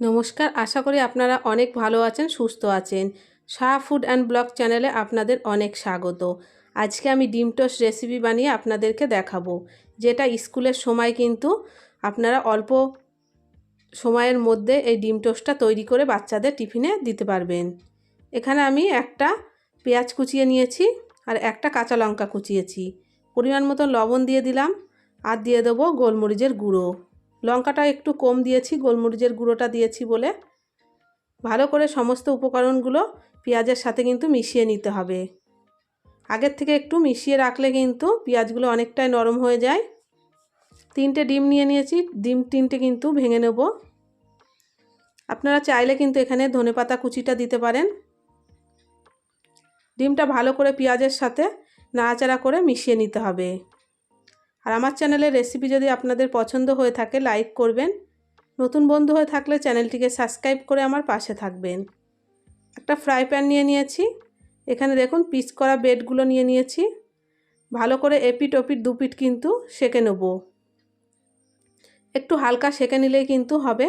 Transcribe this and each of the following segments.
নমস্কার, আশা করি আপনারা অনেক ভালো আছেন, সুস্থ আছেন। শাহ ফুড অ্যান্ড ব্লগ চ্যানেলে আপনাদের অনেক স্বাগত। আজকে আমি ডিম টোস্ট রেসিপি বানিয়ে আপনাদেরকে দেখাবো, যেটা স্কুলের সময় কিন্তু আপনারা অল্প সময়ের মধ্যে এই ডিম টোস্টটা তৈরি করে বাচ্চাদের টিফিনে দিতে পারবেন। এখানে আমি একটা পেঁয়াজ কুচিয়ে নিয়েছি আর একটা কাঁচা লঙ্কা কুচিয়েছি। পরিমাণ মতো লবণ দিয়ে দিলাম আর দিয়ে দেবো গোলমরিচের গুঁড়ো। লঙ্কাটা একটু কম দিয়েছি, গোলমরিচের গুঁড়োটা দিয়েছি বলে। ভালো করে সমস্ত উপকরণগুলো পেঁয়াজের সাথে কিন্তু মিশিয়ে নিতে হবে। আগের থেকে একটু মিশিয়ে রাখলে কিন্তু পেঁয়াজগুলো অনেকটাই নরম হয়ে যায়। তিনটে ডিম নিয়ে নিয়েছি, ডিম তিনটে কিন্তু ভেঙে নেব। আপনারা চাইলে কিন্তু এখানে ধনেপাতা কুচিটা দিতে পারেন। ডিমটা ভালো করে পেঁয়াজের সাথে নাড়াচাড়া করে মিশিয়ে নিতে হবে। আর আমার চ্যানেলের রেসিপি যদি আপনাদের পছন্দ হয়ে থাকে লাইক করবেন। নতুন বন্ধু হয়ে থাকলে চ্যানেলটিকে সাবস্ক্রাইব করে আমার পাশে থাকবেন। একটা ফ্রাই প্যান নিয়ে নিয়েছি। এখানে দেখুন পিস করা বেডগুলো নিয়ে নিয়েছি। ভালো করে এপিট ওপিট, দুপিট কিন্তু সেকে নেব। একটু হালকা সেকে নিলেই কিন্তু হবে।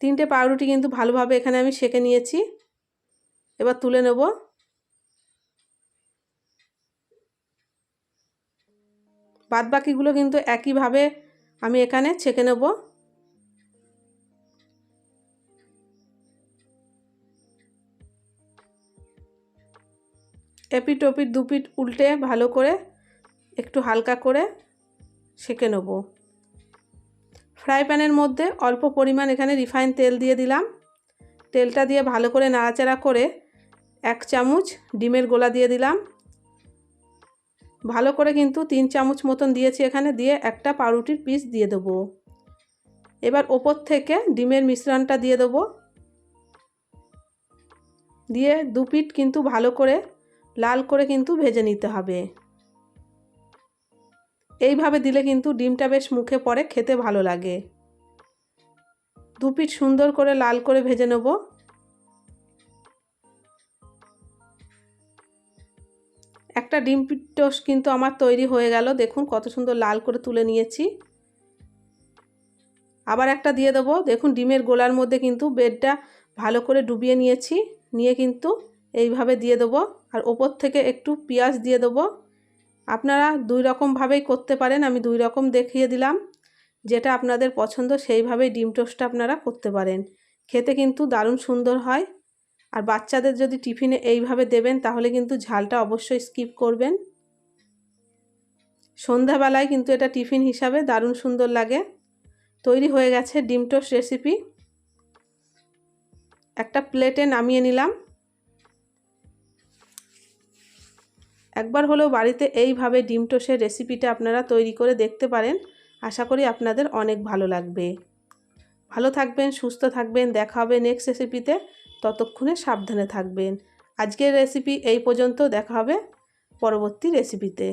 তিনটে পাউরুটি কিন্তু ভালোভাবে এখানে আমি সেকে নিয়েছি। এবার তুলে নেব। বাদ বাকিগুলো কিন্তু একইভাবে আমি এখানে ছেঁকে নেব। এপিট ওপিট দুপিট উল্টে ভালো করে একটু হালকা করে সেঁকে নেব। ফ্রাই প্যানের মধ্যে অল্প পরিমাণ এখানে রিফাইন তেল দিয়ে দিলাম। তেলটা দিয়ে ভালো করে নাড়াচাড়া করে এক চামচ ডিমের গোলা দিয়ে দিলাম। ভালো করে কিন্তু তিন চামচ মতন দিয়েছি এখানে, দিয়ে একটা পাউরুটির পিস দিয়ে দেবো। এবার ওপর থেকে ডিমের মিশ্রণটা দিয়ে দেবো। দিয়ে দু পিঠ কিন্তু ভালো করে, লাল করে কিন্তু ভেজে নিতে হবে। এইভাবে দিলে কিন্তু ডিমটা বেশ মুখে পড়ে, খেতে ভালো লাগে। দু পিঠ সুন্দর করে লাল করে ভেজে নেব। একটা ডিম টোস্ট কিন্তু আমার তৈরি হয়ে গেল। দেখুন কত সুন্দর লাল করে তুলে নিয়েছি। আবার একটা দিয়ে দেবো। দেখুন ডিমের গোলার মধ্যে কিন্তু বেডটা ভালো করে ডুবিয়ে নিয়েছি। নিয়ে কিন্তু এইভাবে দিয়ে দেবো। আর ওপর থেকে একটু পেঁয়াজ দিয়ে দেবো। আপনারা দুই রকমভাবেই করতে পারেন। আমি দুই রকম দেখিয়ে দিলাম। যেটা আপনাদের পছন্দ সেইভাবেই ডিম টোস্টটা আপনারা করতে পারেন। খেতে কিন্তু দারুণ সুন্দর হয়। আর বাচ্চাদের যদি টিফিনে এইভাবে দেবেন, তাহলে কিন্তু ঝালটা অবশ্যই স্কিপ করবেন। সন্ধ্যাবেলায় কিন্তু এটা টিফিন হিসাবে দারুণ সুন্দর লাগে। তৈরি হয়ে গেছে ডিম টোস্ট রেসিপি একটা প্লেটে নামিয়ে নিলাম। একবার হলেও বাড়িতে এইভাবে ডিম টোস্টের রেসিপিটা আপনারা তৈরি করে দেখতে পারেন। আশা করি আপনাদের অনেক ভালো লাগবে। ভালো থাকবেন, সুস্থ থাকবেন, দেখা হবে নেক্সট রেসিপিতে ততক্ষণে সাবধানে থাকবেন। আজকের রেসিপি এই পর্যন্ত দেখা হবে পরবর্তী রেসিপিতে